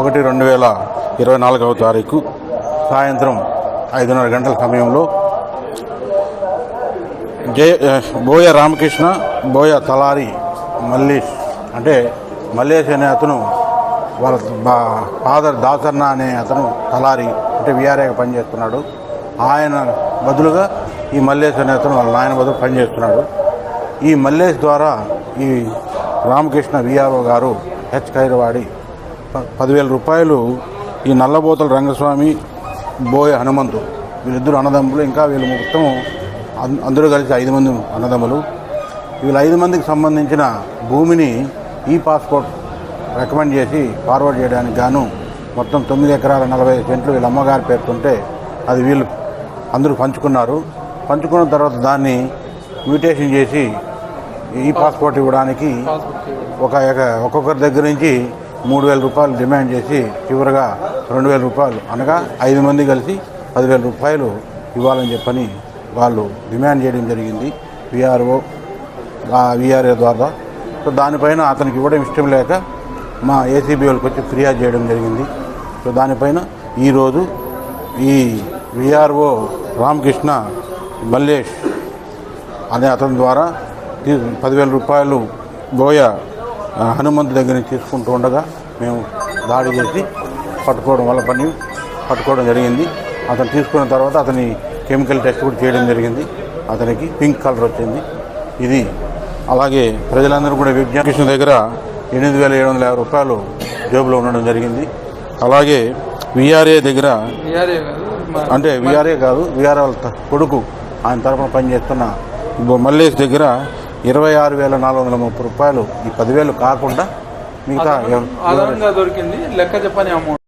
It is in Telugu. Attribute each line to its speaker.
Speaker 1: ఒకటి రెండు వేల ఇరవై నాలుగవ తారీఖు సాయంత్రం ఐదున్నర గంటల సమయంలో జయ బోయ రామకృష్ణ బోయ తలారి మల్లేష్ అంటే మల్లేష్ అనే అతను వాళ్ళ ఫాదర్ దాసన్న అనే అతను తలారి అంటే విఆర్ఏగా పనిచేస్తున్నాడు. ఆయన బదులుగా ఈ మల్లేష్ అనే అతను వాళ్ళ నాయన బదులు పనిచేస్తున్నాడు. ఈ మల్లేష్ ద్వారా ఈ రామకృష్ణ విఆర్ఓ గారు హెచ్ కైరవాడి పదివేల రూపాయలు ఈ నల్లబోతల రంగస్వామి బోయ హనుమంతు. వీళ్ళిద్దరు అన్నదమ్ములు ఇంకా వీళ్ళు మొత్తం అందరూ కలిసి ఐదు మంది అన్నదమ్ములు. వీళ్ళ ఐదు మందికి సంబంధించిన భూమిని ఈ పాస్పోర్ట్ రికమెండ్ చేసి ఫార్వర్డ్ చేయడానికి గాను మొత్తం తొమ్మిది ఎకరాల నలభై సెంట్లు వీళ్ళ అమ్మగారి పేరుతుంటే అది వీళ్ళు అందరూ పంచుకున్నారు. పంచుకున్న తర్వాత దాన్ని మ్యూటేషన్ చేసి ఈ పాస్పోర్ట్ ఇవ్వడానికి ఒక ఒక్కొక్కరి దగ్గర నుంచి మూడు వేల రూపాయలు డిమాండ్ చేసి చివరగా రెండు వేల రూపాయలు అనగా ఐదు మంది కలిసి పదివేల రూపాయలు ఇవ్వాలని చెప్పని వాళ్ళు డిమాండ్ చేయడం జరిగింది. విఆర్ఓ విఆర్ఏ ద్వారా. సో దానిపైన అతనికి ఇవ్వడం ఇష్టం లేక మా ఏసీబీ వాళ్ళకి వచ్చి ఫిర్యాదు చేయడం జరిగింది. సో దానిపైన ఈరోజు ఈ విఆర్ఓ రామకృష్ణ మల్లేష్ అనే అతని ద్వారా పదివేల రూపాయలు గోయా హనుమంతు దగ్గర నుంచి తీసుకుంటూ ఉండగా మేము దాడి చేసి పట్టుకోవడం వల్ల పని పట్టుకోవడం జరిగింది. అతను తీసుకున్న తర్వాత అతని కెమికల్ టెస్ట్ కూడా చేయడం జరిగింది. అతనికి పింక్ కలర్ వచ్చింది. ఇది అలాగే ప్రజలందరూ కూడా విజ్ఞాన దగ్గర ఎనిమిది వేల ఏడు వందల యాభై రూపాయలు జేబులో ఉండడం జరిగింది. అలాగే విఆర్ఏ దగ్గర అంటే విఆర్ఏ కాదు విఆర్ఏ వాళ్ళ కొడుకు ఆయన తరఫున పనిచేస్తున్న మల్లేష్ దగ్గర ఇరవై ఆరు వేల నాలుగు వందల ముప్పై రూపాయలు ఈ పదివేలు కాకుండా మిగతా
Speaker 2: దొరికింది లెక్క చెప్పని అమౌంట్